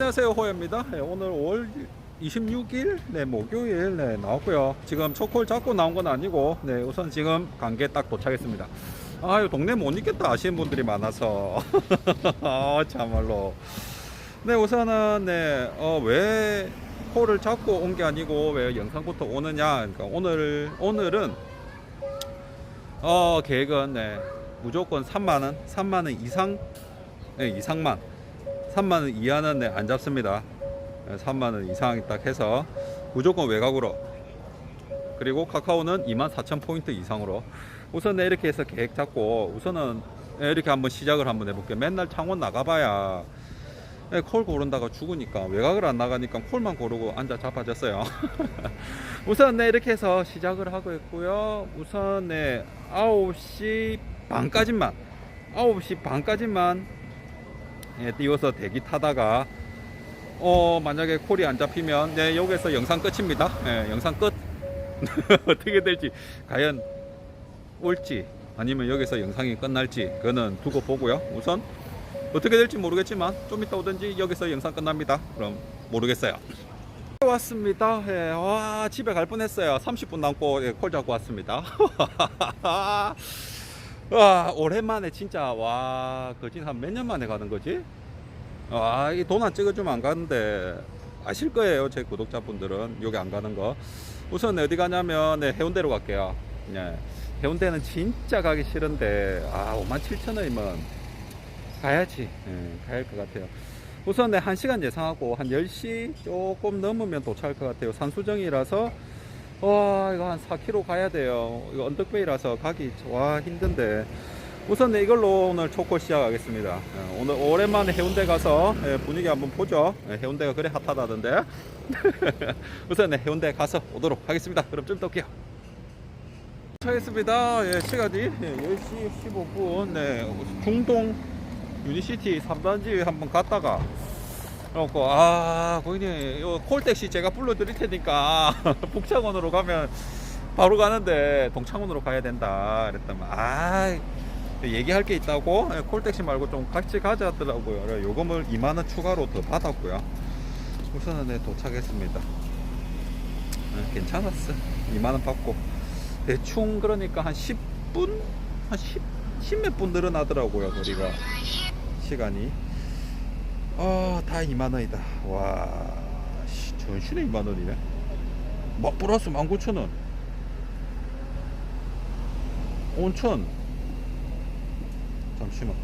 안녕하세요 호야입니다. 네, 오늘 5월 26일 네 목요일 네 나왔고요. 지금 초콜 잡고 나온 건 아니고 네 우선 지금 관계 딱 도착했습니다. 아유 동네 못 있겠다 아시는 분들이 많아서. 아 참말로. 네 우선은 네 어왜 콜을 잡고 온 게 아니고 왜 영상부터 오느냐. 그러니까 오늘 오늘은 어 계획은 네 무조건 3만원 3만원 이상 네 이상만 3만원 이하는 네, 안 잡습니다. 3만원 이상 딱 해서 무조건 외곽으로 그리고 카카오는 24,000포인트 이상으로 우선 네, 이렇게 해서 계획 잡고 우선은 네, 이렇게 한번 시작을 한번 해볼게요. 맨날 창원 나가봐야 네, 콜 고른다가 죽으니까 외곽을 안 나가니까 콜만 고르고 앉아 잡아졌어요. 우선 네, 이렇게 해서 시작을 하고 있고요. 우선 네, 9시 반까지만 9시 반까지만 예, 띄워서 대기 타다가 어 만약에 콜이 안 잡히면 네 여기서 영상 끝입니다. 예, 영상 끝 어떻게 될지 과연 올지 아니면 여기서 영상이 끝날지 그거는 두고 보고요. 우선 어떻게 될지 모르겠지만 좀 이따 오든지 여기서 영상 끝납니다. 그럼 모르겠어요. 왔습니다. 예, 와 집에 갈 뻔했어요. 30분 남고 예, 콜 잡고 왔습니다. 와 오랜만에 진짜. 와 거진 한 몇 년 만에 가는 거지? 와이 돈 안 찍어주면 안 가는데 아실 거예요 제 구독자분들은. 여기 안 가는 거. 우선 어디 가냐면 네, 해운대로 갈게요. 네, 해운대는 진짜 가기 싫은데 아 5만 7천 원이면 가야지. 네, 가야 할 것 같아요. 우선 네, 1시간 예상하고 한 10시 조금 넘으면 도착할 것 같아요. 산수정이라서 와 이거 한 4km 가야 돼요. 이거 언덕베이라서 가기 와 힘든데. 우선 네, 이걸로 오늘 초코 시작하겠습니다. 예, 오늘 오랜만에 해운대 가서 예, 분위기 한번 보죠. 예, 해운대가 그래 핫하다던데. 우선 네, 해운대 가서 오도록 하겠습니다. 그럼 좀 이따 올게요 도착했습니다. 예, 시간이 예, 10시 15분. 네, 중동 유니시티 3단지 한번 갔다가 그래갖고 아 고객님 요 콜택시 제가 불러드릴 테니까 북창원으로 가면 바로 가는데 동창원으로 가야 된다 그랬더니 아 얘기할 게 있다고? 예, 콜택시 말고 좀 같이 가자 하더라고요. 요금을 2만원 추가로 더 받았고요. 우선은 네, 도착했습니다. 예, 괜찮았어. 2만원 받고. 대충 그러니까 한 10분? 한 10, 10몇 분 늘어나더라고요 거리가. 시간이 아, 다 2만원이다. 와, 씨, 전신에 2만원이네. 뭐, 플러스 19,000원. 온천. 잠시만.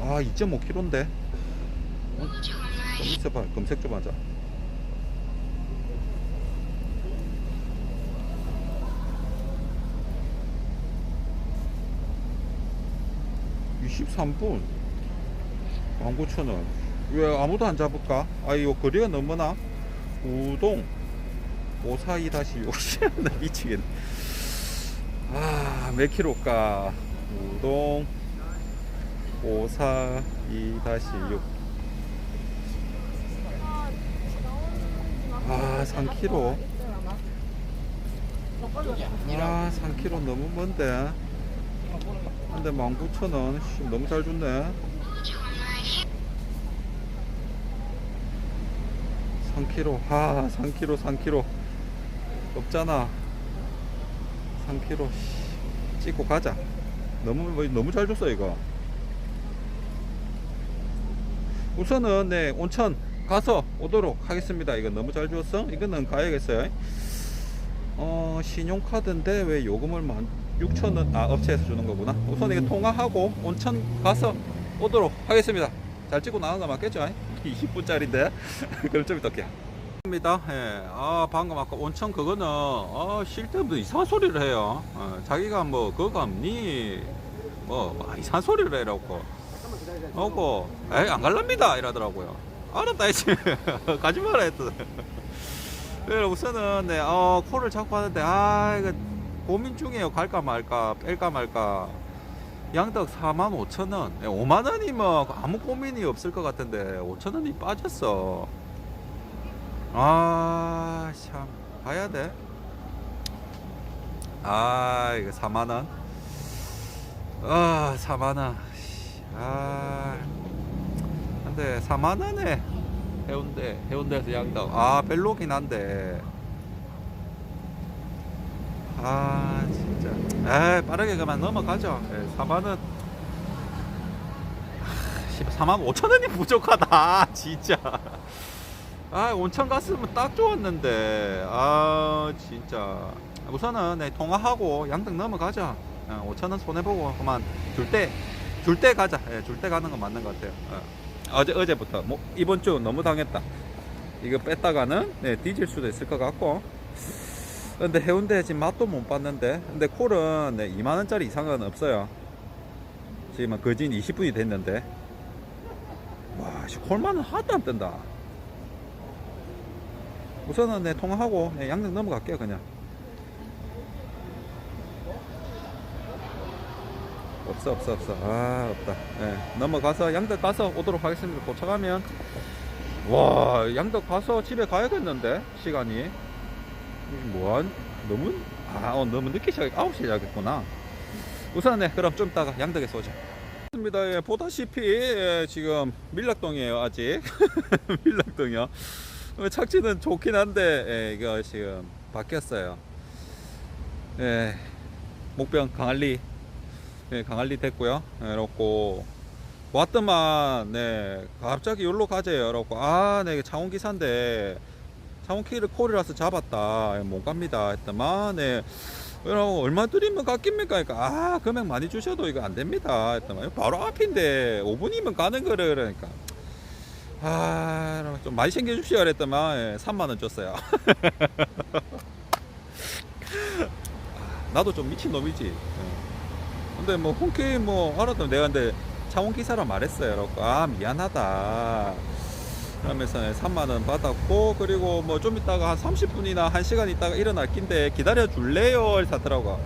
아, 2.5kg인데. 어? 좀 있어봐. 검색 좀 하자. (23분) 19,000원 왜 아무도 안 잡을까? 아 이거 거리가 너무나 우동. 542-6 나 미치겠네. 아몇 킬로일까? 우동. 542-6아 3kg 아 3kg 너무 먼데. 근데 19,000원. 씨, 너무 잘 줬네 3kg 아 3kg 3kg 없잖아. 3kg 찍고 가자. 너무 뭐, 너무 잘 줬어 이거. 우선은 네 온천 가서 오도록 하겠습니다. 이거 너무 잘 줬어? 이거는 가야겠어요. 어 신용카드인데 왜 요금을 만 6천원 아 업체에서 주는 거구나. 우선 이거 통화하고 온천 가서 오도록 하겠습니다. 잘 찍고 나간 거 맞겠죠? 20분짜리인데 그럼 좀 이따 올게요 입니다. 예. 아 방금 아까 온천 그거는 어, 쓸데없는 이상한 소리를 해요. 어, 자기가 뭐 그거 없니 뭐, 뭐 이상한 소리를 해라고. 하고 에이 안 갈랍니다 이러더라고요. 알았다 했지 가지 마라 했더. 그래 우선은 네, 어, 코를 잡고 하는데 아 이거 고민 중이에요. 갈까 말까 뺄까 말까. 양덕 4만 5천 원, 5만 원이면 아무 고민이 없을 것 같은데 5천 원이 빠졌어. 아, 참, 가야 돼. 아, 이거 4만 원. 아, 4만 원. 아, 근데 4만 원에 해운대 해운대에서 양덕 아 별로긴 한데 아 진짜 에 빠르게 그만 넘어가죠. 예, 4만원 4만 5천 원이 부족하다 진짜. 아 온천 갔으면 딱 좋았는데. 아 진짜. 우선은 네, 통화하고 양덕 넘어가자. 어, 5천 원 손해보고 그만 줄 때 줄 때 가자. 예, 줄때 가는 건 맞는 것 같아요. 어. 어제 어제부터. 뭐 이번 주 너무 당했다. 이거 뺐다가는 네, 뒤질 수도 있을 것 같고 근데 해운대 지금 맛도 못 봤는데 근데 콜은 네, 2만원짜리 이상은 없어요. 지금 거진 20분이 됐는데. 와 씨, 콜만은 하나도 안 뜬다. 우선은 네, 통화하고 네, 양등 넘어갈게요 그냥. 없어 없어 없어. 아 없다. 네, 넘어가서 양덕 가서 오도록 하겠습니다. 도착하면. 와 양덕 가서 집에 가야겠는데 시간이 뭐한 너무 아 어, 너무 늦게 시작 9시에 시작했구나. 우선 네 그럼 좀 이따가 양덕에서 오자. 맞습니다. 예, 보다시피 예, 지금 밀락동이에요 아직. 밀락동이요. 어, 착지는 좋긴 한데 예, 이거 지금 바뀌었어요. 예, 목병 강할리. 예, 강할리 됐고요. 예, 이렇고. 왔더만 네 갑자기 여기로 가재요. 이렇고. 아네 창원 기사인데 창원 키를 콜이라서 잡았다. 예, 못 갑니다. 했더만 네 여러분 얼마 드리면 깎입니까? 그러니까 아 금액 많이 주셔도 이거 안 됩니다. 했더만. 바로 앞인데 5분이면 가는 거를 그러니까. 아 좀 많이 챙겨주시오. 그랬더만 예, 3만 원 줬어요. 나도 좀 미친 놈이지. 예. 근데 뭐 흔쾌히 뭐 알았던 내가 근데 창원 기사라 말했어요. 그래갖고 아 미안하다 그러면서 3만 원 받았고 그리고 뭐 좀 있다가 한 30분이나 1시간 있다가 일어날 낀데 기다려 줄래요? 하더라고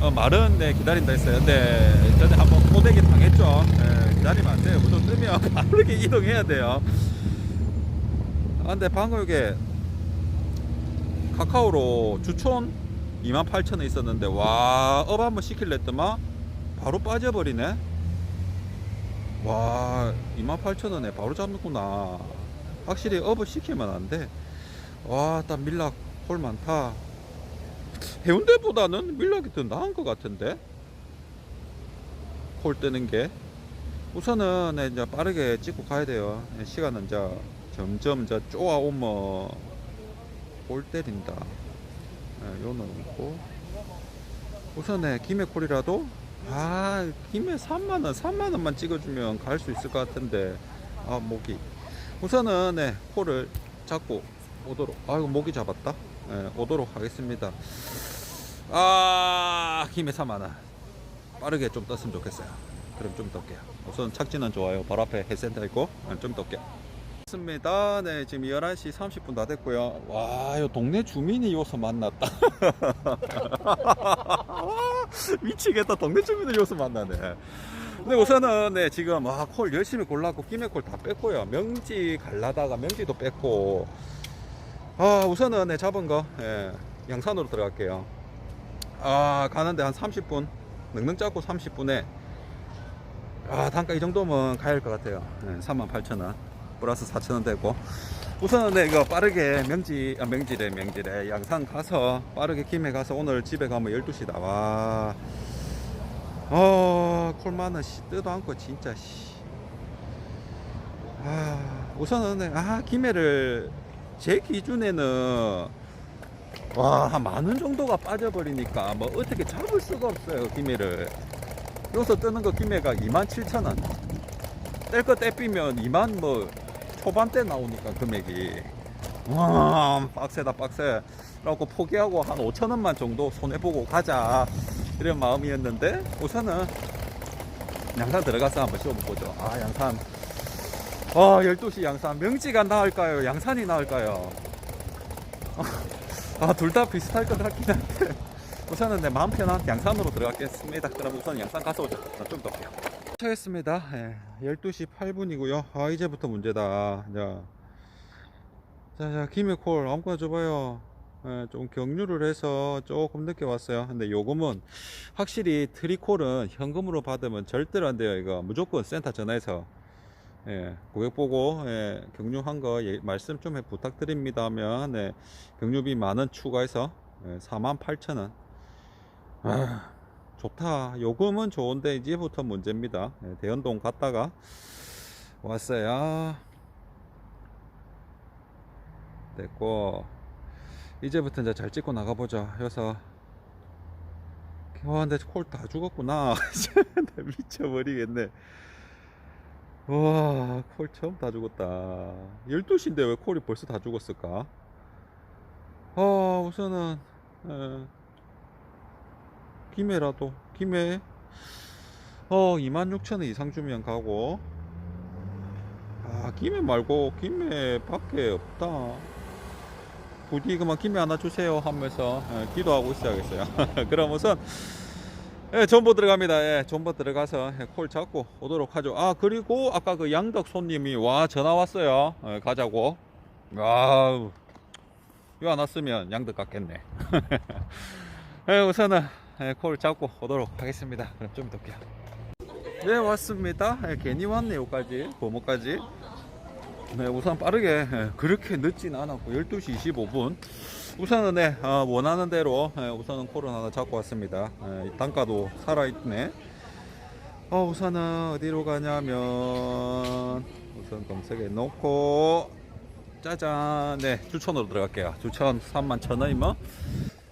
어, 말은 네 기다린다 했어요. 근데 전에 한번 꼬대기 당했죠. 예, 기다리면 안 돼요. 무조건 뜨면 이렇게 이동해야 돼요. 아, 근데 방금 이게 카카오로 주촌 28,000원 있었는데 와 업 한번 시킬래 했더만 바로 빠져버리네 와 28,000원에 바로 잡는구나. 확실히 업을 시키면 안돼 와딱 밀락 홀 많다. 해운대보다는 밀락이 더 나은 것 같은데? 홀 뜨는 게. 우선은 네, 이제 빠르게 찍고 가야 돼요. 네, 시간은 이제 점점 이제 쪼아오면 홀 때린다. 네, 요는 없고. 우선에 김해 콜이라도 아 김해 3만원 3만원만 찍어주면 갈 수 있을 것 같은데. 아 모기. 우선은 네 콜을 잡고 오도록. 아이고 모기 잡았다. 네, 오도록 하겠습니다. 아 김해 3만원. 빠르게 좀 떴으면 좋겠어요. 그럼 좀 뜰게요. 우선 착지는 좋아요. 바로 앞에 해센터 있고 네, 좀 뜰게요. 맞습니다. 네, 지금 11시 30분 다 됐고요. 와, 요 동네 주민이 요서 만났다. 미치겠다. 동네 주민을 요서 만나네. 근데 우선은 네, 지금 아, 콜 열심히 골랐고 김해 콜 다 뺐고요. 명지 갈라다가 명지도 뺐고. 아, 우선은 네, 잡은 거 예, 양산으로 들어갈게요. 아, 가는데 한 30분. 능능 잡고 30분에 아, 단가 이 정도면 가야 할 것 같아요. 네, 38,000원. 플러스 4,000원 되고 우선은 네, 이거 빠르게 명지 아, 명지래 명지래 양산 가서 빠르게 김해 가서 오늘 집에 가면 12시다 와 어, 콜만은 씨 뜨도 않고 진짜 씨. 아, 우선은 네, 아 김해를 제 기준에는 와, 한만원 정도가 빠져버리니까 뭐 어떻게 잡을 수가 없어요, 김해를. 여기서 뜨는 거 김해가 27,000원. 뗄 거 떼삐면 2만 뭐 초반대 나오니까 금액이. 와 빡세다 빡세. 라고 포기하고 한 5천원만 정도 손해보고 가자. 이런 마음이었는데 우선은 양산 들어가서 한번 씌워보죠. 아 양산. 아 12시 양산. 명지가 나을까요? 양산이 나을까요? 아 둘 다 비슷할 것 같긴 한데. 우선은 내 마음 편한 양산으로 들어가겠습니다. 그럼 우선 양산 가서 오죠. 좀더 도착했습니다. 예, 12시 8분이고요. 아 이제부터 문제다. 자, 자, 자 김해콜 아무거나 줘봐요. 예, 좀 경유를 해서 조금 늦게 왔어요. 근데 요금은 확실히 트리콜은 현금으로 받으면 절대로 안 돼요. 이거 무조건 센터 전화해서 예, 고객 보고 예, 경유한 거 예, 말씀 좀 해 부탁드립니다 하면 네, 경유비 만 원 추가해서 예, 48,000원. 아, 좋다. 요금은 좋은데 이제부터 문제입니다. 예, 대연동 갔다가 왔어요. 됐고 이제부터 이제 잘 찍고 나가보자. 그래서 와 근데 콜 다 죽었구나. 나 미쳐버리겠네. 와, 콜 처음 다 죽었다. 12시인데 왜 콜이 벌써 다 죽었을까? 아, 우선은, 에, 김해라도, 김해, 어, 26,000원 이상 주면 가고, 아, 김해 말고, 김해 밖에 없다. 부디 그만 김해 하나 주세요 하면서 에, 기도하고 있어야겠어요. 그럼 우선, 예, 존버 들어갑니다. 예, 존버 들어가서 예, 콜 잡고 오도록 하죠. 아, 그리고 아까 그 양덕 손님이 와, 전화 왔어요. 예, 가자고. 와우. 이거 안 왔으면 양덕 갔겠네. 예, 우선은 예, 콜 잡고 오도록 하겠습니다. 그럼 좀 이따 올게요. 네, 왔습니다. 예, 괜히 왔네, 여기까지. 보모까지. 네, 우선 빠르게 예, 그렇게 늦진 않았고 12시 25분. 우선은 네, 어, 원하는 대로 예, 우선은 콜을 하나 잡고 왔습니다. 단가도 살아있네. 어, 우선은 어디로 가냐면 우선 검색해 놓고 짜잔, 네 주천으로 들어갈게요. 주천 3만 천 원이면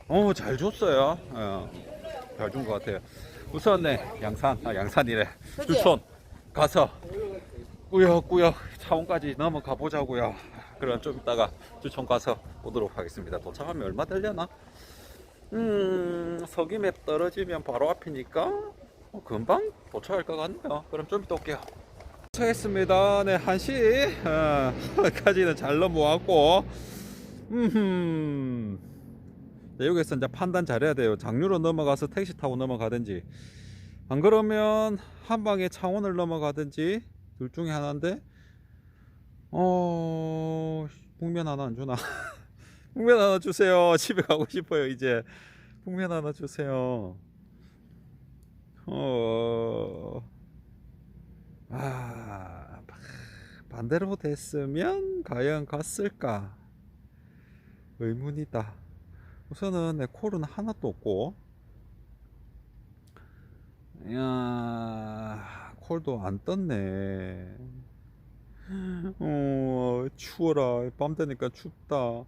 어, 잘 줬어요. 예, 잘 준 것 같아요. 우선 네 양산, 아 양산이래. 주천 가서 꾸역꾸역 차원까지 넘어가 보자고요. 그럼 좀 이따가 주천 가서 보도록 하겠습니다. 도착하면 얼마 되려나? 음, 서기맵 떨어지면 바로 앞이니까 어, 금방 도착할 것 같네요. 그럼 좀 이따 올게요. 도착했습니다. 네, 1시 어, 까지는 잘 넘어왔고 음, 네, 여기서 이제 판단 잘해야 돼요. 장류로 넘어가서 택시 타고 넘어가든지. 안 그러면 한 방에 창원을 넘어가든지. 둘 중에 하나인데 어 북면 하나 안 주나? 북면 하나 주세요. 집에 가고 싶어요 이제. 북면 하나 주세요. 어 아, 반대로 됐으면 과연 갔을까? 의문이다 우선은 내 콜은 하나도 없고. 야 콜도 안 떴네. 어 추워라. 밤 되니까 춥다.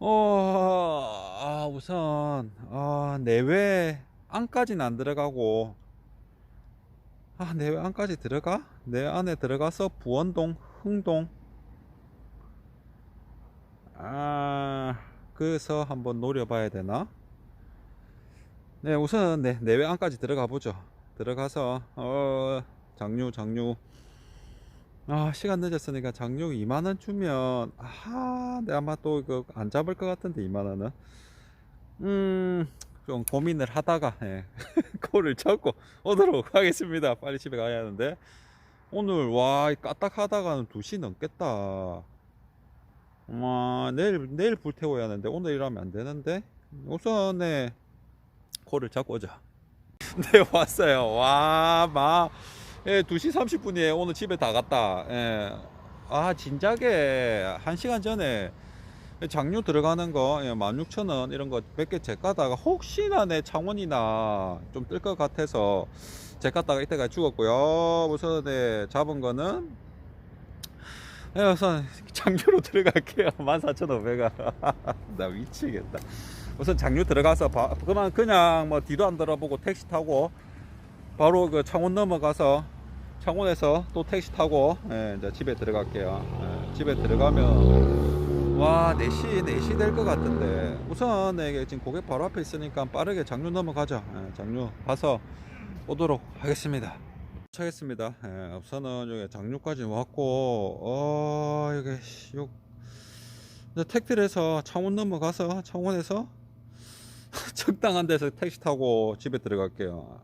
어 아, 우선 아 내외 안까지는 안 들어가고. 아 내외 안까지 들어가? 내 안에 들어가서 부원동 흥동. 아 그래서 한번 노려봐야 되나? 네 우선 네 내외 안까지 들어가 보죠. 들어가서 어 장류 장류. 아 시간 늦었으니까 장류 2만원 주면 아 내가 아마 또 이거 안 잡을 것 같은데 2만원은. 음 좀 고민을 하다가 예, 콜을 잡고 오도록 하겠습니다. 빨리 집에 가야 하는데. 오늘 와이 까딱 하다가는 2시 넘겠다 와 내일 내일 불태워야 하는데 오늘 일하면 안 되는데 우선 네 콜을 잡고 오자. 네 왔어요. 와막 예, 2시 30분이에요 오늘 집에 다 갔다. 예. 아 진작에 1시간 전에 장류 들어가는 거 예, 16,000원 이런 거 몇 개 제까다가 혹시나 내 창원이나 좀 뜰 것 같아서 제까다가 이때까지 죽었고요. 우선 네, 잡은 거는 예, 우선 장류로 들어갈게요 14,500원 나 미치겠다 우선 장류 들어가서 바, 그만 그냥 뭐 뒤도 안 돌아보고 택시 타고 바로 그 창원 넘어가서 창원에서 또 택시 타고 예, 이제 집에 들어갈게요. 예, 집에 들어가면 와 4시 4시 될 것 같은데 우선 네, 이게 지금 고객 바로 앞에 있으니까 빠르게 장류 넘어가죠. 예, 장류 가서 오도록 하겠습니다. 도착했습니다. 예, 우선은 여기 장류까지 왔고 어 여기 요 해서 창원 넘어가서 창원에서 적당한 데서 택시 타고 집에 들어갈게요.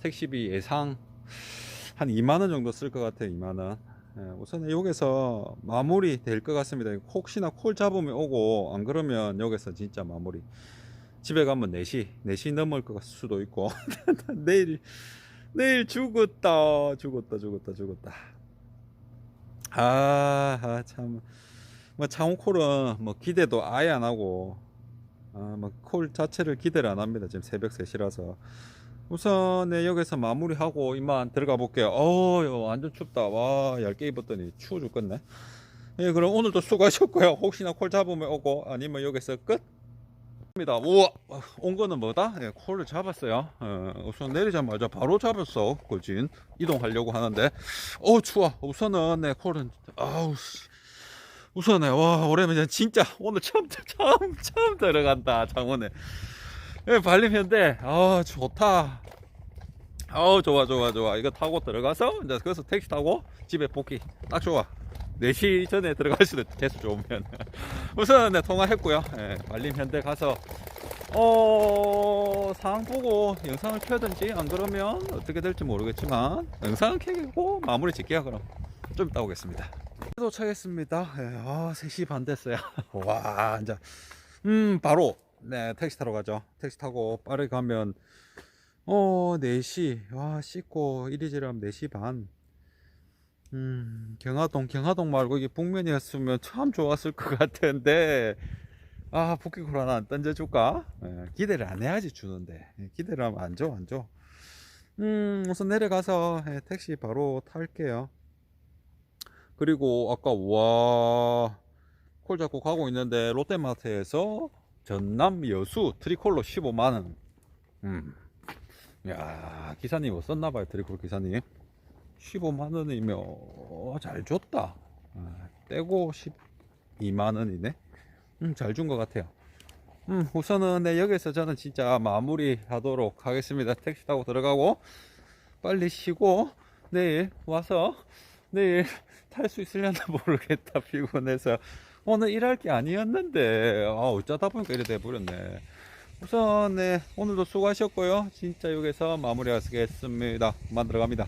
택시비 예상 한 2만 원 정도 쓸 것 같아요. 2만 원. 예, 우선 여기서 마무리 될 것 같습니다. 혹시나 콜 잡으면 오고 안 그러면 여기서 진짜 마무리. 집에 가면 4시, 4시 넘을 것 수도 있고 내일 내일 죽었다, 죽었다, 죽었다, 죽었다. 아, 아, 참. 뭐 창호콜은 뭐 기대도 아예 안 하고 아, 뭐콜 자체를 기대를 안 합니다. 지금 새벽 3시라서. 우선 네, 여기서 마무리하고 이만 들어가 볼게요. 어, 여, 완전 춥다. 와, 얇게 입었더니 추워 죽겠네. 예, 그럼 오늘도 수고하셨고요. 혹시나 콜 잡으면 오고 아니면 여기서 끝. 입니다. 우와, 온 거는 뭐다? 예, 콜을 잡았어요. 어, 우선 내리자마자 바로 잡았어. 골진 이동하려고 하는데, 어 추워. 우선은 내 콜은 아우 씨. 우선에 와 오래면 진짜 오늘 처음 처음 처음 들어간다 장원에. 예, 발림현대 아 좋다. 아우 좋아 좋아 좋아 이거 타고 들어가서 이제 거기서 택시 타고 집에 복귀 딱 좋아 4시 전에 들어갈 수도 재수 좋으면. 우선 네, 통화했고요. 예, 말림현대 가서 어 상황 보고 영상을 켜든지 안 그러면 어떻게 될지 모르겠지만 영상을 켜고 마무리 짓게요 그럼. 좀 이따 오겠습니다. 도착했습니다. 예, 아 3시 반 됐어요. 와 이제 음 바로 네 택시 타러 가죠. 택시 타고 빠르게 가면 어 4시. 와 씻고 이리저리 하면 4시 반 음, 경화동, 경화동 말고 이게 북면이었으면 참 좋았을 것 같은데, 아, 북기콜 하나 안 던져줄까? 예, 기대를 안 해야지 주는데, 예, 기대를 하면 안 줘, 안 줘. 음, 우선 내려가서 예, 택시 바로 탈게요. 그리고 아까, 와, 콜 잡고 가고 있는데, 롯데마트에서 전남 여수 트리콜로 15만원. 음, 야, 기사님 어썼나봐요, 트리콜 기사님. 15만 원이면 어, 잘 줬다. 아, 떼고 12만 원이네. 음, 잘 준 것 같아요. 음, 우선은 네, 여기서 저는 진짜 마무리 하도록 하겠습니다. 택시 타고 들어가고 빨리 쉬고 내일 와서 내일 탈 수 있으려나 모르겠다. 피곤해서 오늘 일할 게 아니었는데 아, 어쩌다 보니까 이래 돼버렸네. 우선 네, 오늘도 수고하셨고요. 진짜 여기서 마무리 하겠습니다. 그만 들어 갑니다.